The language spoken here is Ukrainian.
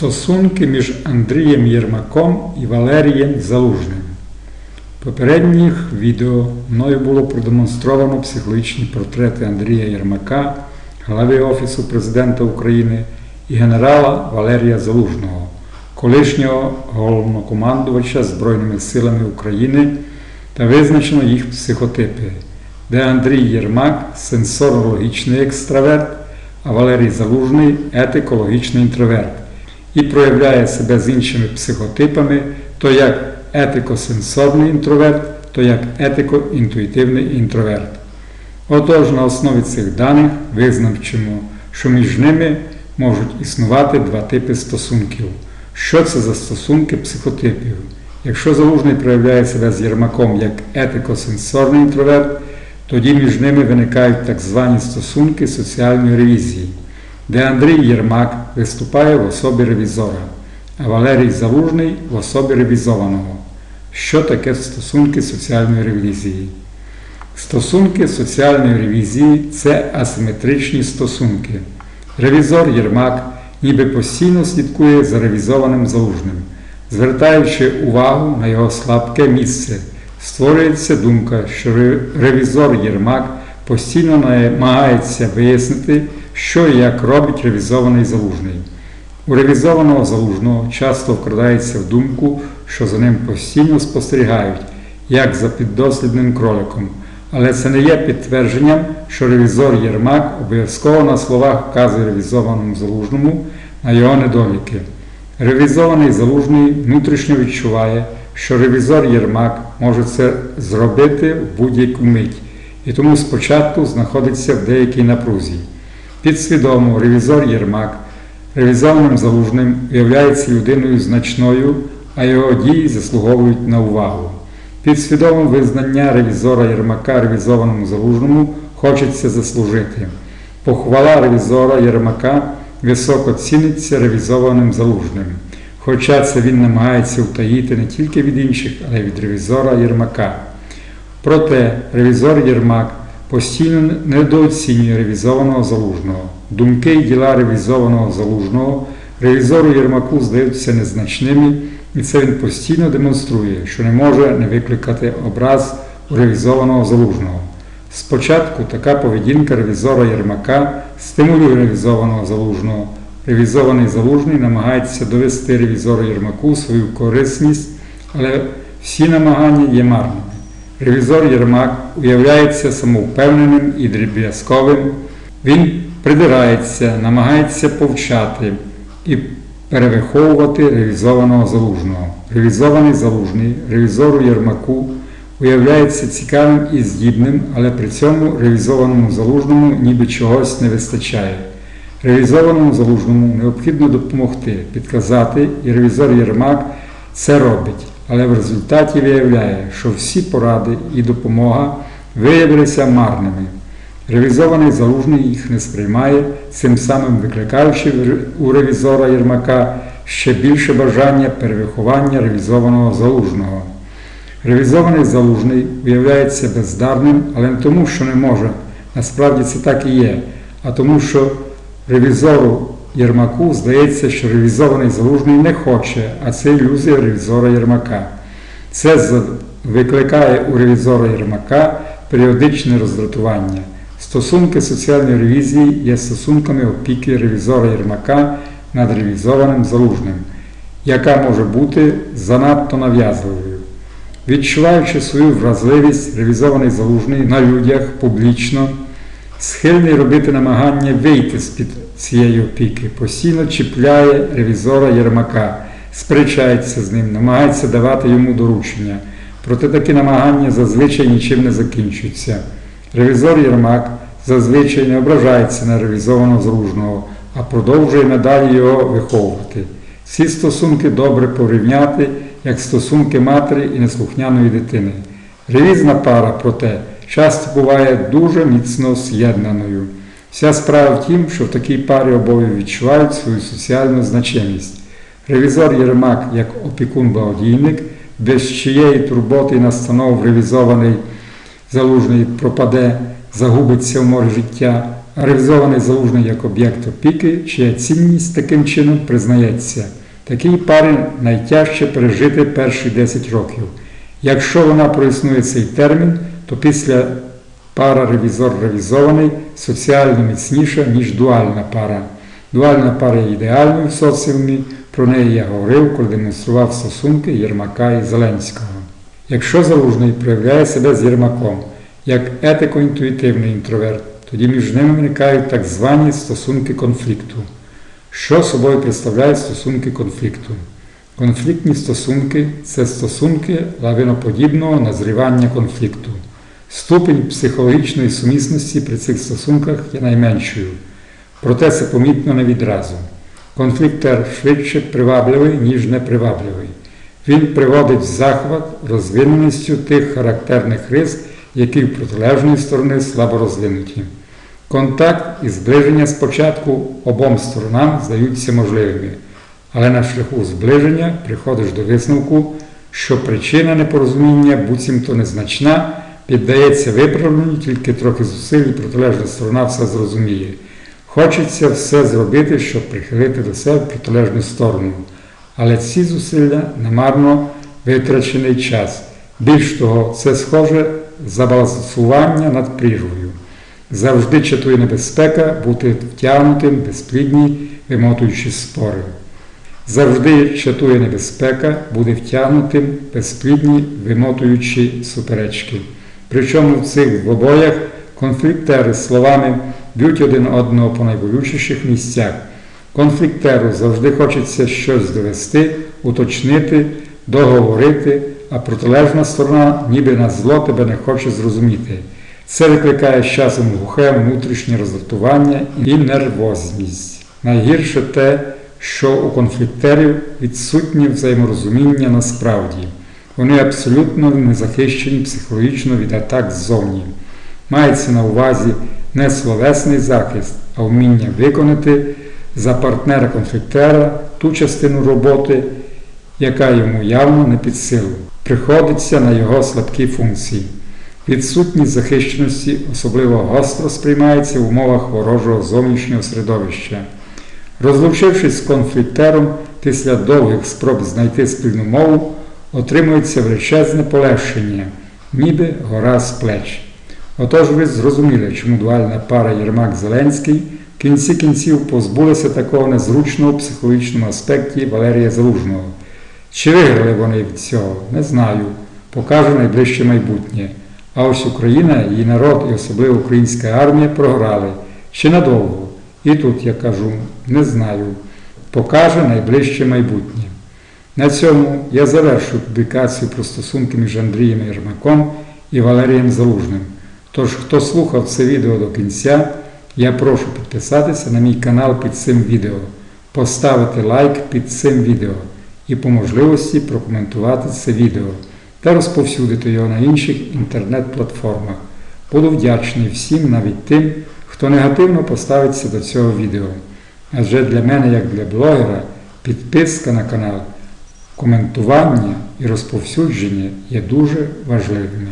Стосунки між Андрієм Єрмаком і Валерієм Залужним. В попередніх відео мною було продемонстровано психологічні портрети Андрія Єрмака, глави Офісу Президента України і генерала Валерія Залужного, колишнього головнокомандувача Збройними силами України та визначено їх психотипи, де Андрій Єрмак сенсорно-логічний екстраверт, а Валерій Залужний етикологічний інтроверт і проявляє себе з іншими психотипами, то як етико-сенсорний інтроверт, то як етико-інтуїтивний інтроверт. Отож, на основі цих даних визначимо, що між ними можуть існувати два типи стосунків. Що це за стосунки психотипів? Якщо залужний проявляє себе з Єрмаком як етико-сенсорний інтроверт, тоді між ними виникають так звані стосунки соціальної ревізії, де Андрій Єрмак виступає в особі ревізора, а Валерій Залужний в особі ревізованого. Що таке стосунки соціальної ревізії? Стосунки соціальної ревізії це асиметричні стосунки. Ревізор Єрмак ніби постійно слідкує за ревізованим залужним, звертаючи увагу на його слабке місце. Створюється думка, що ревізор Єрмак постійно намагається вияснити, що і як робить ревізований залужний. У ревізованого залужного часто вкрадається в думку, що за ним постійно спостерігають, як за піддослідним кроликом. Але це не є підтвердженням, що ревізор Єрмак обов'язково на словах вказує ревізованому залужному на його недоліки. Ревізований залужний внутрішньо відчуває, що ревізор Єрмак може це зробити в будь-яку мить, і тому спочатку знаходиться в деякій напрузі. Підсвідомо ревізор Єрмак ревізованим залужним виявляється людиною значною, а його дії заслуговують на увагу. Підсвідомо визнання ревізора Єрмака ревізованому залужному хочеться заслужити. Похвала ревізора Єрмака високо ціниться ревізованим залужним. Хоча це він намагається втаїти не тільки від інших, але й від ревізора Єрмака. Проте ревізор Єрмак постійно недооцінює ревізованого залужного. Думки і діла ревізованого залужного ревізору Єрмаку здаються незначними, і це він постійно демонструє, що не може не викликати образ у ревізованого залужного. Спочатку така поведінка ревізора Єрмака стимулює ревізованого залужного. Ревізований залужний намагається довести ревізору Єрмаку свою корисність, але всі намагання є марними. Ревізор Єрмак уявляється самовпевненим і дріб'язковим. Він придирається, намагається повчати і перевиховувати ревізованого залужного. Ревізований залужний ревізору Єрмаку уявляється цікавим і здібним, але при цьому ревізованому залужному ніби чогось не вистачає. Ревізованому залужному необхідно допомогти, підказати, і ревізор Єрмак це робить, але в результаті виявляє, що всі поради і допомога виявилися марними. Ревізований залужний їх не сприймає, цим самим викликаючи у ревізора Єрмака ще більше бажання перевиховання ревізованого залужного. Ревізований залужний виявляється бездарним, але не тому, що не може. Насправді це так і є, а тому, що ревізору Єрмаку здається, що ревізований залужний не хоче, а це ілюзія ревізора Єрмака. Це викликає у ревізора Єрмака періодичне роздратування. Стосунки соціальної ревізії є стосунками опіки ревізора Єрмака над ревізованим залужним, яка може бути занадто нав'язливою. Відчуваючи свою вразливість, ревізований залужний на людях публічно, схильний робити намагання вийти з-під цієї опіки, постійно чіпляє ревізора Єрмака, сперечається з ним, намагається давати йому доручення. Проте такі намагання зазвичай нічим не закінчуються. Ревізор Єрмак зазвичай не ображається на ревізованого залужного, а продовжує надалі його виховувати. Ці стосунки добре порівняти як стосунки матері і неслухняної дитини. Ревізна пара, проте, часто буває дуже міцно з'єднаною. Вся справа в тім, що в такій парі обоє відчувають свою соціальну значимість. Ревізор Єрмак, як опікун-благодійник, без чиєї турботи настанов ревізований залужний пропаде, загубиться в морі життя, а реалізований залужний як об'єкт опіки, чия цінність таким чином признається. Такій парі найтяжче пережити перші 10 років. Якщо вона проіснує цей термін, то після пара ревізор-ревізований соціально міцніша, ніж дуальна пара. Дуальна пара є ідеальною в соціумі, про неї я говорив, коли демонстрував стосунки Єрмака і Зеленського. Якщо залужний проявляє себе з Єрмаком як етико-інтуїтивний інтроверт, тоді між ними виникають так звані стосунки конфлікту. Що собою представляють стосунки конфлікту? Конфліктні стосунки це стосунки лавиноподібного назрівання конфлікту. Ступінь психологічної сумісності при цих стосунках є найменшою, проте це помітно не відразу. Конфліктер швидше привабливий, ніж непривабливий. Він приводить в захват розвиненістю тих характерних рис, які в протилежної сторони слабо розвинуті. Контакт і зближення спочатку обом сторонам здаються можливими, але на шляху зближення приходиш до висновку, що причина непорозуміння буцімто незначна, піддається виправленню, тільки трохи зусиль і протилежна сторона все зрозуміє. Хочеться все зробити, щоб прихилити до себе протилежну сторону. Але ці зусилля намарно витрачений час. Більш того, це схоже забалансування над прірвою. Завжди чатує небезпека бути втягнутим безплідні вимотуючі спори. Завжди чатує небезпека бути втягнутим безплідні вимотуючі суперечки. Причому в цих обоях конфліктери словами б'ють один одного по найболючіших місцях. Конфліктеру завжди хочеться щось довести, уточнити, договорити, а протилежна сторона ніби на зло тебе не хоче зрозуміти. Це викликає з часом глухе внутрішнє роздратування і нервозність. Найгірше те, що у конфліктерів відсутнє взаєморозуміння насправді. Вони абсолютно не захищені психологічно від атак ззовні. Мається на увазі не словесний захист, а вміння виконати за партнера конфліктера ту частину роботи, яка йому явно не під силу, приходиться на його слабкі функції. Відсутність захищеності особливо гостро сприймається в умовах ворожого зовнішнього середовища. Розлучившись з конфліктером після довгих спроб знайти спільну мову, отримується величезне полегшення, ніби гора з плеч. Отож ви зрозуміли, чому дуальна пара Єрмак-Зеленський в кінці кінців позбулися такого незручного психологічному аспекті Валерія Залужного. Чи виграли вони від цього? Не знаю. Покаже найближче майбутнє. А ось Україна, її народ і особливо українська армія програли. Чи надовго? І тут я кажу, не знаю. Покаже найближче майбутнє. На цьому я завершую публікацію про стосунки між Андрієм Єрмаком і Валерієм Залужним. Тож, хто слухав це відео до кінця, я прошу підписатися на мій канал під цим відео, поставити лайк під цим відео і по можливості прокоментувати це відео та розповсюдити його на інших інтернет-платформах. Буду вдячний всім, навіть тим, хто негативно поставиться до цього відео. Адже для мене, як для блогера, підписка на канал, коментування і розповсюдження є дуже важливими.